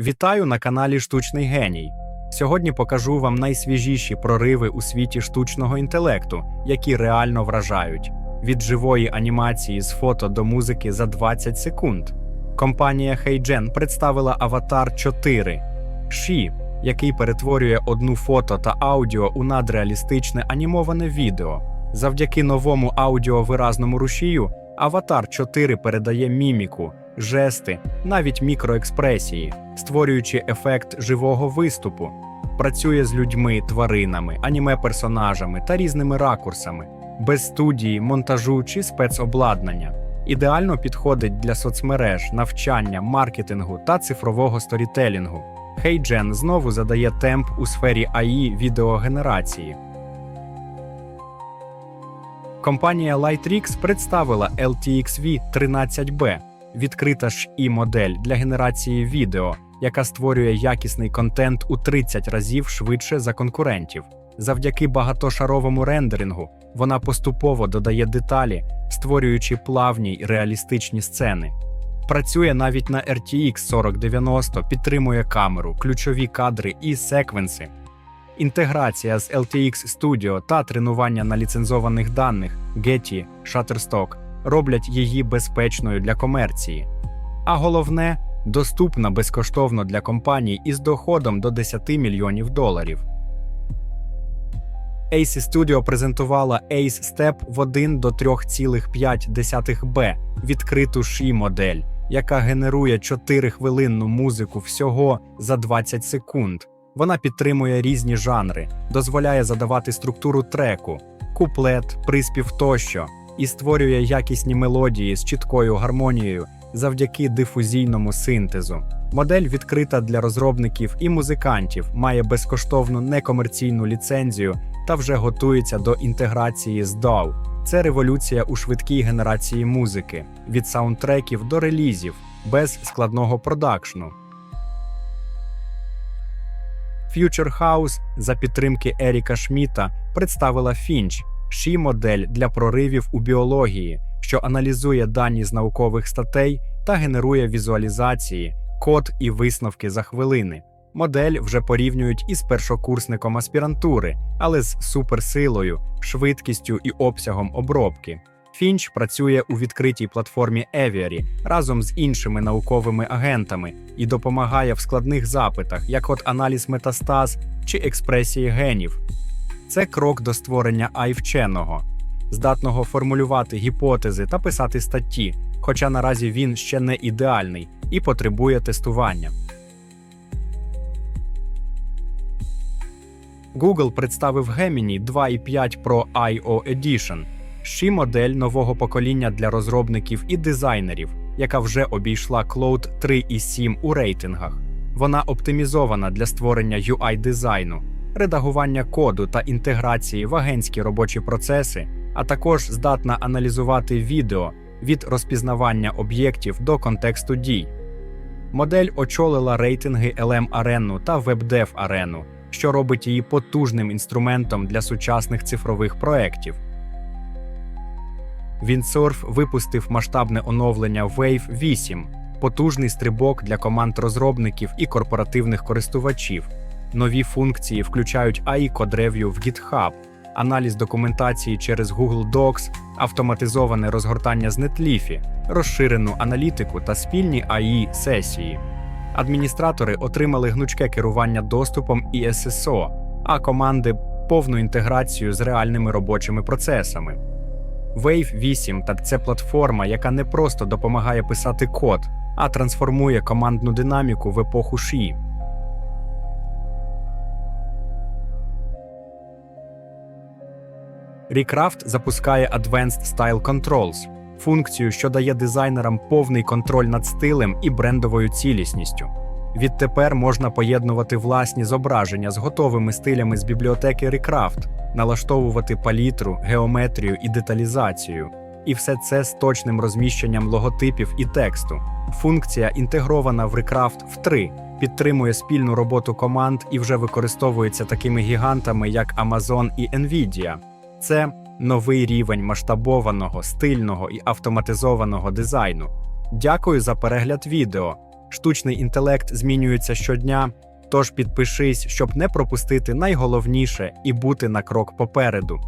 Вітаю на каналі Штучний Геній. Сьогодні покажу вам найсвіжіші прориви у світі штучного інтелекту, які реально вражають від живої анімації з фото до музики за 20 секунд. Компанія HeyGen представила Аватар 4 Ші, який перетворює одну фото та аудіо у надреалістичне анімоване відео. Завдяки новому аудіовиразному рушію Аватар 4 передає міміку, жести, навіть мікроекспресії, створюючи ефект живого виступу. Працює з людьми, тваринами, аніме-персонажами та різними ракурсами, без студії, монтажу чи спецобладнання. Ідеально підходить для соцмереж, навчання, маркетингу та цифрового сторітелінгу. HeyGen знову задає темп у сфері AI відеогенерації. Компанія Lightrix представила LTXV 13B – відкрита ж і модель для генерації відео, яка створює якісний контент у 30 разів швидше за конкурентів. Завдяки багатошаровому рендерингу вона поступово додає деталі, створюючи плавні й реалістичні сцени. Працює навіть на RTX 4090, підтримує камеру, ключові кадри і секвенси. Інтеграція з LTX Studio та тренування на ліцензованих даних Getty, Shutterstock роблять її безпечною для комерції. А головне доступна безкоштовно для компаній із доходом до 10 мільйонів доларів. Ace Studio презентувала Ace Step в 1 до 3,5 B відкриту ші модель, яка генерує 4-хвилинну музику всього за 20 секунд. Вона підтримує різні жанри, дозволяє задавати структуру треку, куплет, приспів тощо, і створює якісні мелодії з чіткою гармонією завдяки дифузійному синтезу. Модель відкрита для розробників і музикантів, має безкоштовну некомерційну ліцензію та вже готується до інтеграції з DAW. Це революція у швидкій генерації музики від саундтреків до релізів без складного продакшну. Future House за підтримки Еріка Шміта представила Фінч ші модель для проривів у біології, що аналізує дані з наукових статей та генерує візуалізації, код і висновки за хвилини. Модель вже порівнюють із першокурсником аспірантури, але з суперсилою, швидкістю і обсягом обробки. Фінч працює у відкритій платформі Aviary разом з іншими науковими агентами і допомагає в складних запитах, як от аналіз метастаз чи експресії генів. Це крок до створення айвченого, здатного формулювати гіпотези та писати статті, хоча наразі він ще не ідеальний і потребує тестування. Google представив Gemini 2.5 Pro I.O. Edition – ще модель нового покоління для розробників і дизайнерів, яка вже обійшла Cloud 3.7 у рейтингах. Вона оптимізована для створення UI-дизайну, редагування коду та інтеграції в агентські робочі процеси, а також здатна аналізувати відео від розпізнавання об'єктів до контексту дій. Модель очолила рейтинги LM Арену та WebDev Арену, що робить її потужним інструментом для сучасних цифрових проєктів. Windsurf випустив масштабне оновлення Wave 8, потужний стрибок для команд розробників і корпоративних користувачів. Нові функції включають AI Review в GitHub, аналіз документації через Google Docs, автоматизоване розгортання з Netlify, розширену аналітику та спільні AI сесії. Адміністратори отримали гнучке керування доступом і SSO, а команди повну інтеграцію з реальними робочими процесами. Wave 8 так це платформа, яка не просто допомагає писати код, а трансформує командну динаміку в епоху ші. Recraft запускає Advanced Style Controls – функцію, що дає дизайнерам повний контроль над стилем і брендовою цілісністю. Відтепер можна поєднувати власні зображення з готовими стилями з бібліотеки Recraft, налаштовувати палітру, геометрію і деталізацію. І все це з точним розміщенням логотипів і тексту. Функція інтегрована в Recraft в 3, підтримує спільну роботу команд і вже використовується такими гігантами, як Amazon і Nvidia. Це новий рівень масштабованого, стильного і автоматизованого дизайну. Дякую за перегляд відео. Штучний інтелект змінюється щодня, тож підпишись, щоб не пропустити найголовніше і бути на крок попереду.